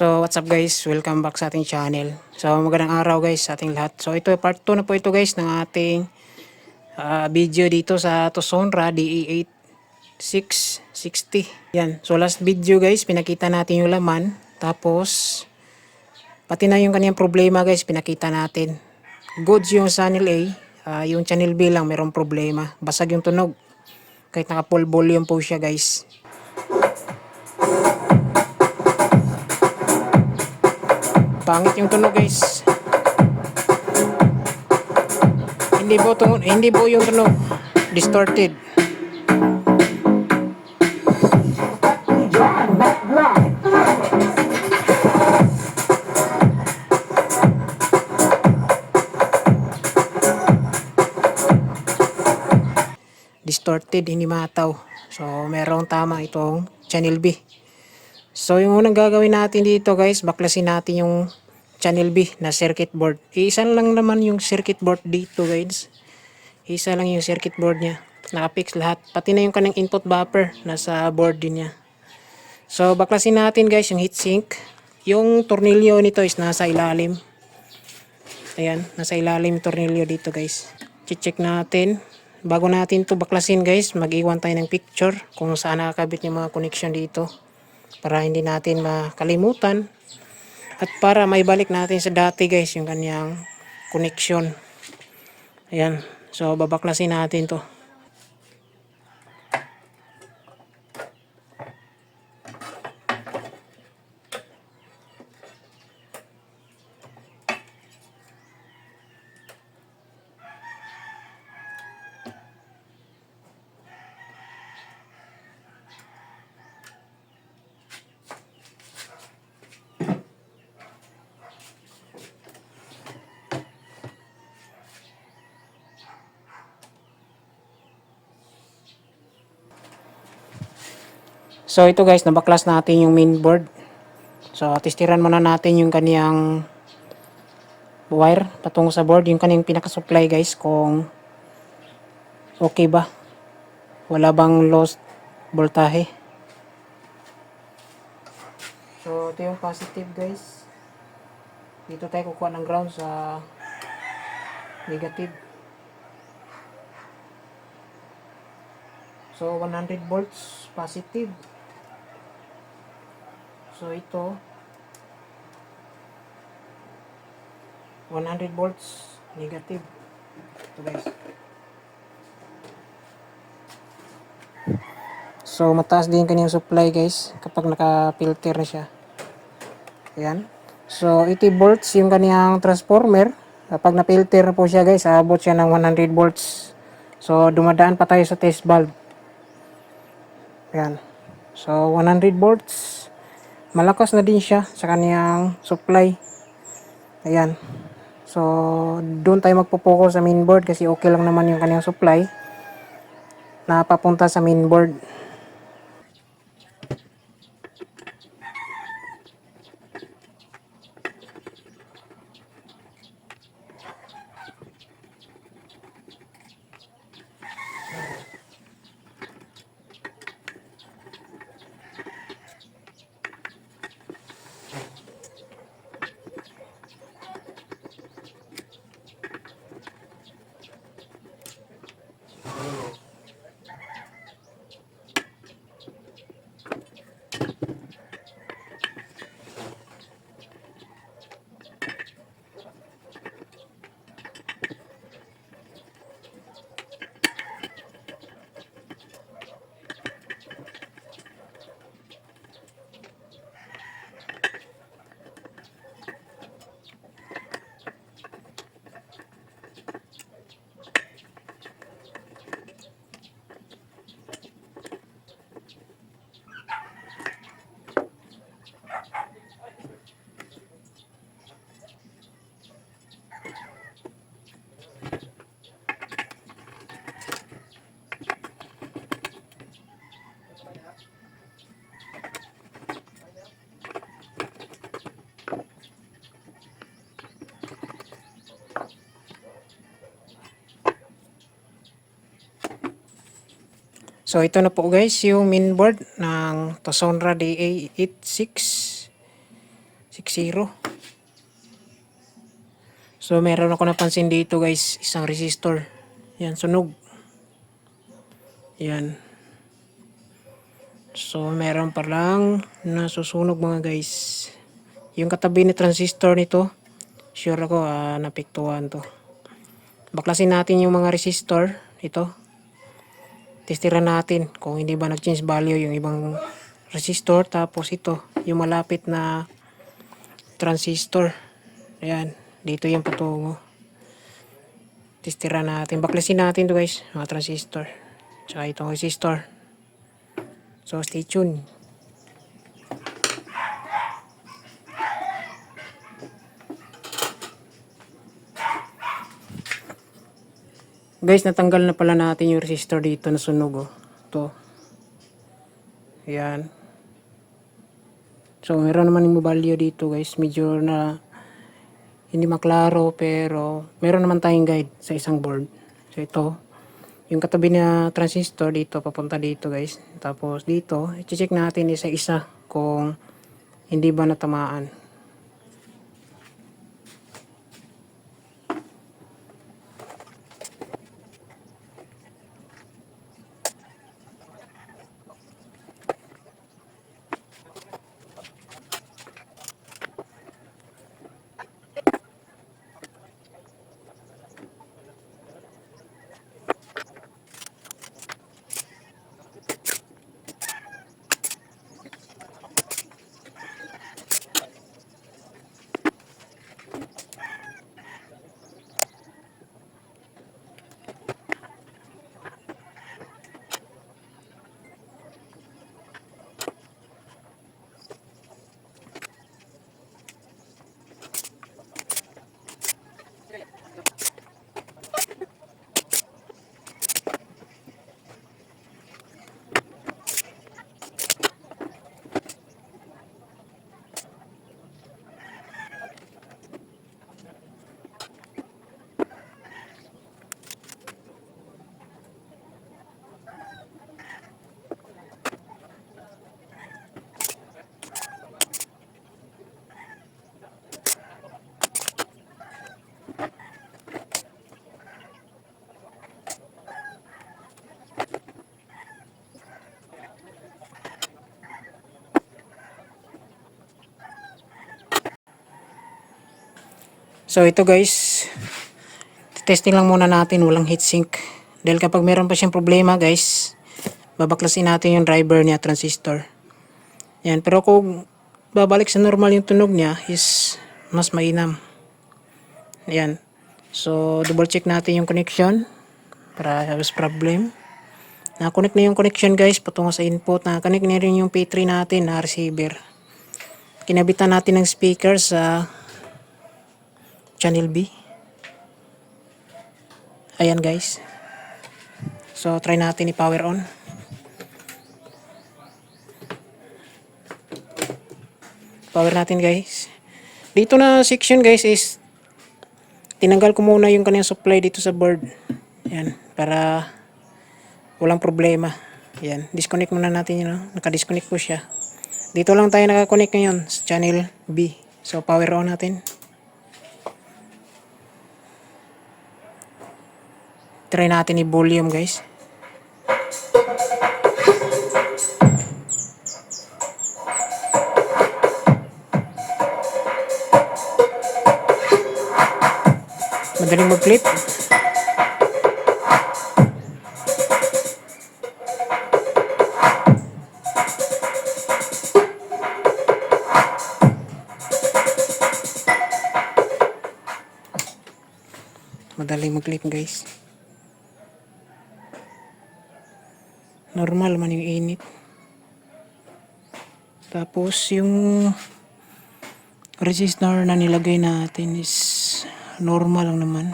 So what's up guys, welcome back sa ating channel. So magandang araw guys sa ating lahat. So ito part 2 na po ito guys ng ating ah, video dito sa Tosonra DE8 660. Yan. So last video guys, pinakita natin yung laman. Tapos pati na yung kanyang problema guys, pinakita natin. Goods yung channel A, ah, yung channel B lang merong problema. Basag yung tunog. Kahit naka full volume po siya guys. Pangit yung tunog guys. Hindi po tunog, hindi po yung tunog distorted. Distorted, hindi mataw. So, merong tama itong channel B. So, yung unang gagawin natin dito guys, baklasin natin yung channel B na circuit board. Isa lang naman yung circuit board dito guys. Isa lang yung circuit board niya. Nakapix lahat. Pati na yung kanang input buffer nasa board din niya. So, baklasin natin guys yung heatsink. Yung tornilyo nito is nasa ilalim. Ayan, nasa ilalim tornilyo dito guys. Check natin. Bago natin to baklasin guys, mag-iwan tayo ng picture kung saan nakakabit yung mga connection dito para hindi natin makalimutan. At para may balik natin sa dati guys yung kanyang connection. Ayan. So babaklasin natin to So ito guys, nabaklas natin yung mainboard. So testiran muna natin yung kaniyang wire patungo sa board, yung kaniyang pinaka-supply guys kung okay ba. Wala bang lost voltahe. So ito yung positive guys. Dito tayo kukuha ng ground sa negative. So 100 volts positive. So ito 100 volts negative. Ito guys. So mataas din kanyang supply guys kapag naka-filter na siya. Ayan. So 80 volts yung kanyang transformer. Kapag na-filter na po siya guys, aabot siya ng 100 volts. So dumadaan pa tayo sa test valve. Ayan. So 100 volts malakas na din siya sa kaniyang supply. Ayan. So, doon tayo magpo-focus sa mainboard kasi okay lang naman yung kaniyang supply na papunta sa mainboard. So ito na po guys yung mainboard ng Tosonra DA86 60. So meron ako napansin dito guys, isang resistor. Yan, sunog. Yan. So meron pa lang nasusunog mga guys. Yung katabi ni transistor nito, sure ako ah, napiktuhan to. Baklasin natin yung mga resistor. Ito. Testiran natin kung hindi ba nag-change value yung ibang resistor. Tapos ito, yung malapit na transistor. Ayan. Dito yung patungo. Testiran natin. Baklasin natin to guys. Mga transistor. Tsaka itong resistor. So, stay tuned. Guys, natanggal na pala natin yung resistor dito na sunog oh. Ito. Ayan. So, meron naman yung value dito guys. Medyo na hindi maklaro pero meron naman tayong guide sa isang board. So, ito. Yung katabi na transistor dito, papunta dito guys. Tapos dito, i-check natin isa-isa kung hindi ba natamaan. So ito guys, testing lang muna natin, walang heatsink. Dahil kapag meron pa siyang problema guys, babaklasin natin yung driver niya, transistor. Yan, pero kung babalik sa normal yung tunog niya is mas mainam. Yan. So double check natin yung connection para habis problem. Na-connect na yung connection guys patungo sa input. Na-connect na rin yung P3 natin na receiver. Kinabitan natin ng speaker sa channel B. Ayan guys. So try natin i-power on. Power natin guys. Dito na section guys is tinanggal ko muna yung kanyang supply dito sa board. Yan. Para walang problema. Yan. Disconnect muna natin yun. Naka-disconnect ko siya. Dito lang tayo nakakonect ngayon sa channel B. So power on natin. Try natin i-volume guys. Madaling mag-clip. Madaling mag-clip guys. Normal man yung init. Tapos yung resistor na nilagay natin is normal lang naman.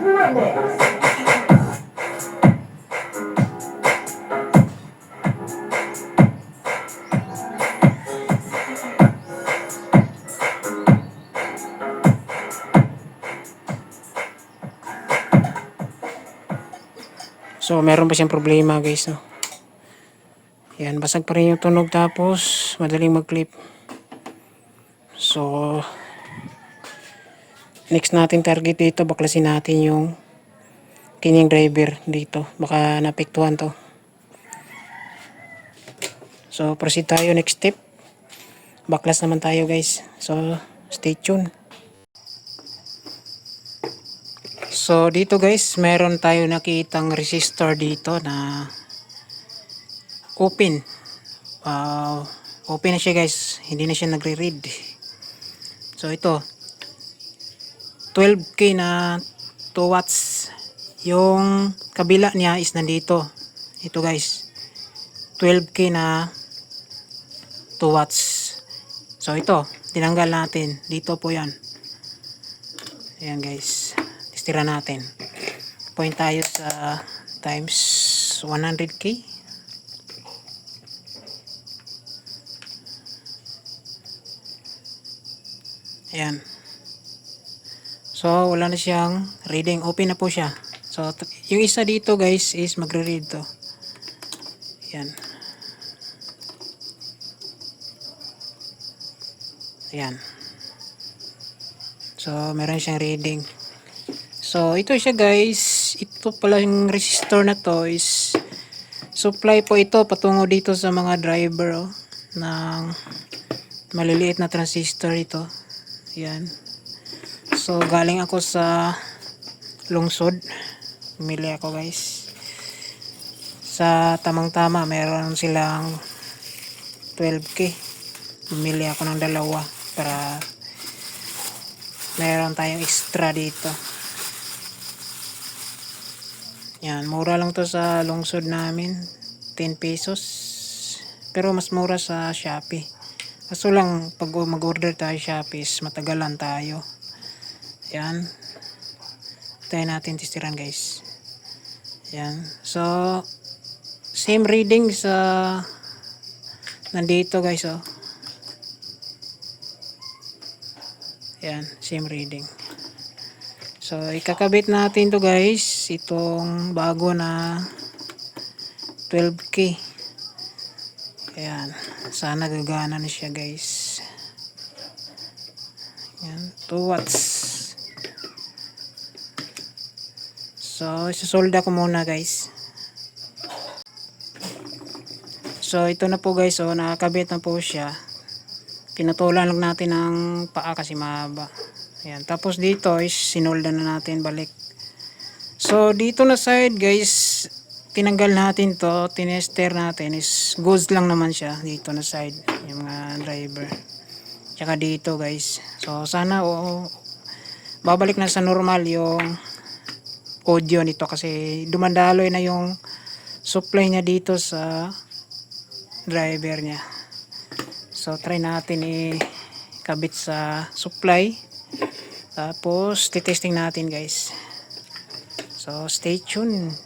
Remix. So, meron pa siyang problema guys, no? Yan, basag pa rin yung tunog tapos madaling mag-clip. So, next natin target dito, baklasin natin yung kining driver dito. Baka napektuhan to. So, proceed tayo next step. Baklas naman tayo guys. So, stay tuned. So, dito guys, meron tayo nakitang resistor dito na open. Uh, open na siya guys. Hindi na siya nagre-read. So, ito. 12K na 2 watts. Yung kabila niya is nandito. Ito guys. 12K na 2 watts. So, ito. Tinanggal natin. Dito po yan. Ayan guys. Testira natin. Point tayo sa times 100k. Ayan. So, wala na siyang reading. Open na po siya. So, yung isa dito guys is magre-read to. Ayan. Ayan. So, meron siyang reading. So, ito siya guys. Ito pala yung resistor na to is supply po ito patungo dito sa mga driver oh, ng maliliit na transistor ito. Yan. So, galing ako sa lungsod. Pumili ako guys. Sa tamang-tama, meron silang 12k. Pumili ako ng dalawa para meron tayong extra dito. Yan, mura lang to sa lungsod namin. 10 pesos. Pero mas mura sa Shopee. Kaso lang, pag mag-order tayo Shopee, matagalan tayo. Yan. Tayo natin testiran guys. Yan. So, same reading sa nandito guys oh. Yan, same reading. So, ikakabit natin to guys. Itong bago na 12K. Ayan. Sana gagana na siya guys. Ayan. 2 watts. So, isasolda ko muna guys. So, ito na po guys. So, nakakabit na po siya. Pinutulan lang natin ng paa kasi mahaba. Ayan. Tapos dito is sinolda na natin balik. So, dito na side guys, tinanggal natin to, tinester natin is goods lang naman siya dito na side, yung mga driver. Tsaka dito guys. So, sana o babalik na sa normal yung audio nito kasi dumandaloy na yung supply niya dito sa driver niya. So, try natin i-kabit sa supply. Tapos, titesting natin guys. So, stay tuned.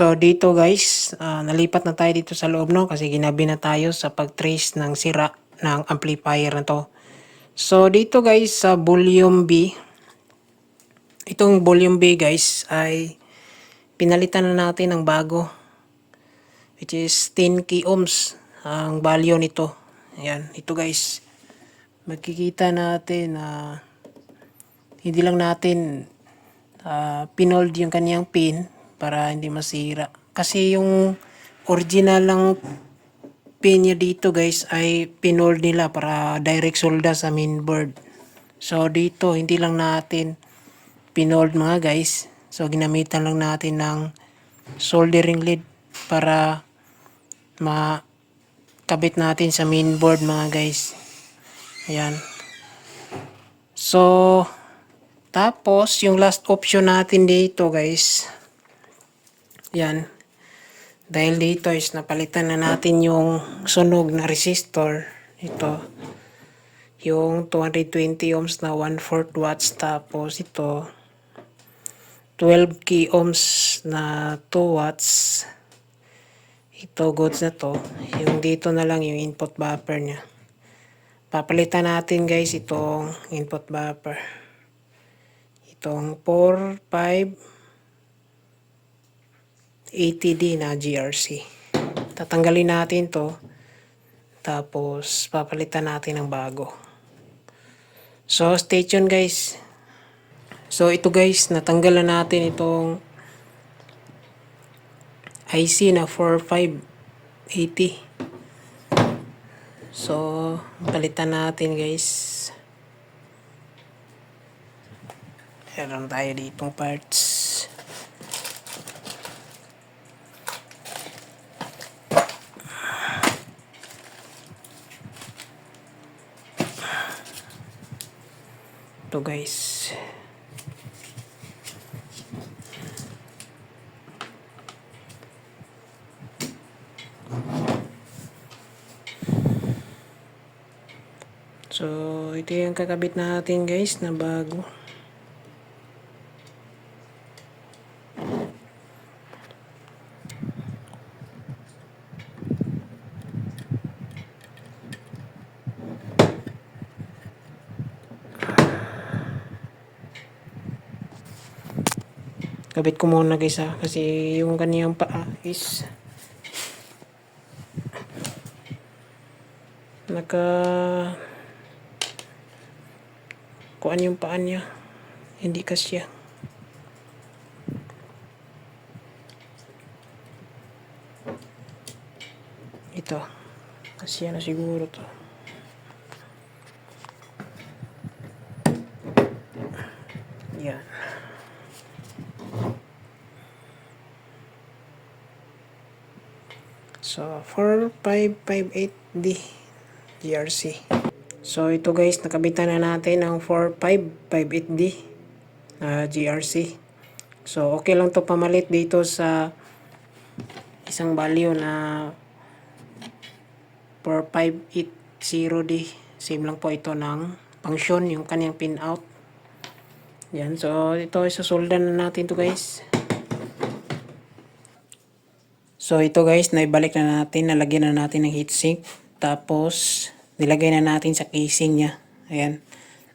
So dito guys, ah, nalipat na tayo dito sa loob no kasi ginabi na tayo sa pag-trace ng sira ng amplifier na to. So dito guys sa volume B, itong volume B guys ay pinalitan na natin ng bago which is 10 k ohms ang value nito. Ayan, ito guys. Makikita natin na hindi lang natin ah, pinold yung kaniyang pin para hindi masira. Kasi yung original lang pin niya dito guys ay pinold nila para direct solda sa mainboard. So dito hindi lang natin pinold mga guys. So ginamitan lang natin ng soldering lead para makabit natin sa mainboard mga guys. Ayan. So, tapos, yung last option natin dito, guys. Yan. Dahil dito is napalitan na natin yung sunog na resistor. Ito. Yung 220 ohms na 1/4 watts. Tapos ito. 12 k ohms na 2 watts. Ito, goods na to. Yung dito na lang yung input buffer niya. Papalitan natin guys itong input buffer. Itong 4, 5, 80D na GRC. Tatanggalin natin to. Tapos papalitan natin ng bago. So stay tuned guys. So ito guys, natanggal na natin itong IC na 4580. So, palitan natin guys. Meron tayo ditong parts. Ito guys. So, ito yung kakabit natin guys na bago. Kabit ko muna guys ha, kasi yung kaniyang paa is naka kuan yung paa niya. Hindi kasya ito. Kasya na siguro to yan so 4558D GRC So ito guys, nakabitan na natin ang 4558D na GRC. So okay lang to pamalit dito sa isang value na 4580D. Same lang po ito ng function, yung kanyang pin out. Yan, so ito isasolda na natin to guys. So ito guys, naibalik na natin, nalagyan na natin ng heatsink. Tapos, nilagay na natin sa casing niya. Ayan.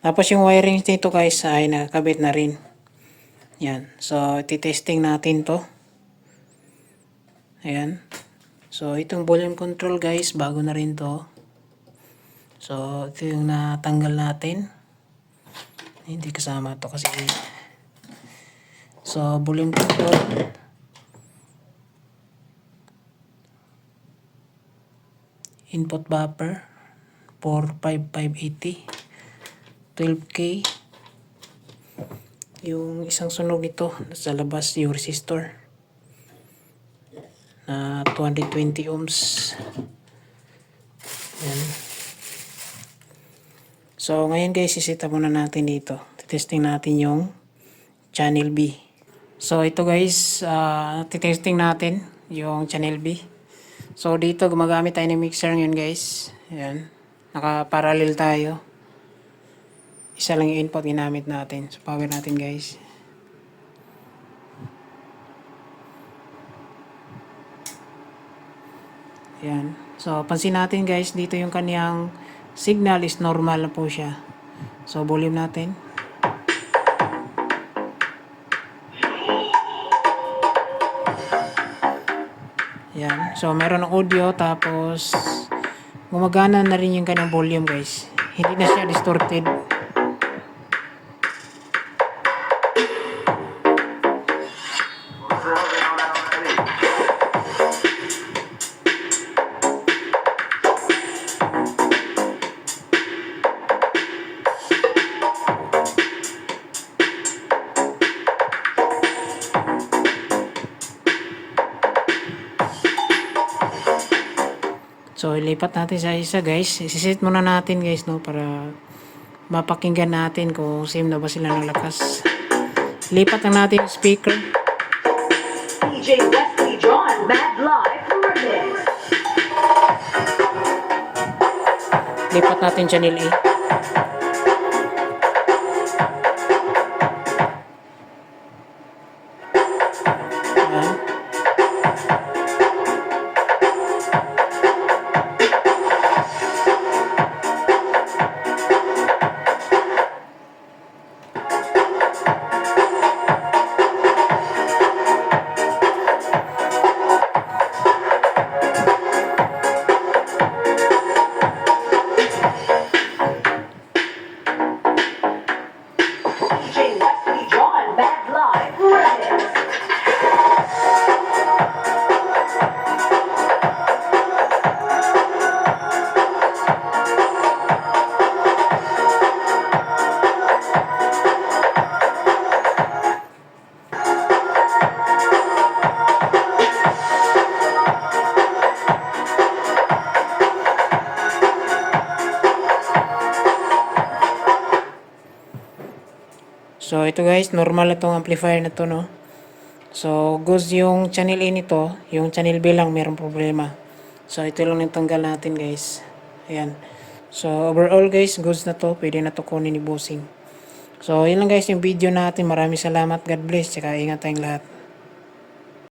Tapos yung wiring nito guys ay nakakabit na rin. Yan. So, titesting natin to. Ayan. So, itong volume control guys, bago na rin to. So, ito yung natanggal natin. Hindi kasama to kasi. So, volume control. Input buffer. 45580 12k yung isang sunog nito sa labas yung resistor na 220 ohms. Yan. So ngayon guys isita muna natin dito. Testing natin yung channel B. So ito guys uh, titesting natin yung channel B So dito gumagamit tayo ng mixer ngayon guys. Ayan. Naka-parallel tayo. Isa lang yung input ginamit natin. So power natin guys. Ayan. So pansin natin guys dito yung kaniyang signal is normal na po siya. So volume natin. So, meron ng audio tapos gumagana na rin yung kanyang volume guys. Hindi na siya distorted. So, ilipat natin sa isa guys. Isisit muna natin guys no para mapakinggan natin kung same na ba sila ng lakas. Lipat lang natin yung speaker. DJ Wesley John, Mad Live Remix. Lipat natin channel A. ito guys, normal na tong amplifier na to, no? So, goes yung channel A nito, yung channel B lang mayroong problema. So, ito lang yung tanggal natin, guys. Ayan. So, overall guys, goods na to. Pwede na to kunin ni Bossing. So, yun lang guys yung video natin. Maraming salamat. God bless. Tsaka ingat tayong lahat.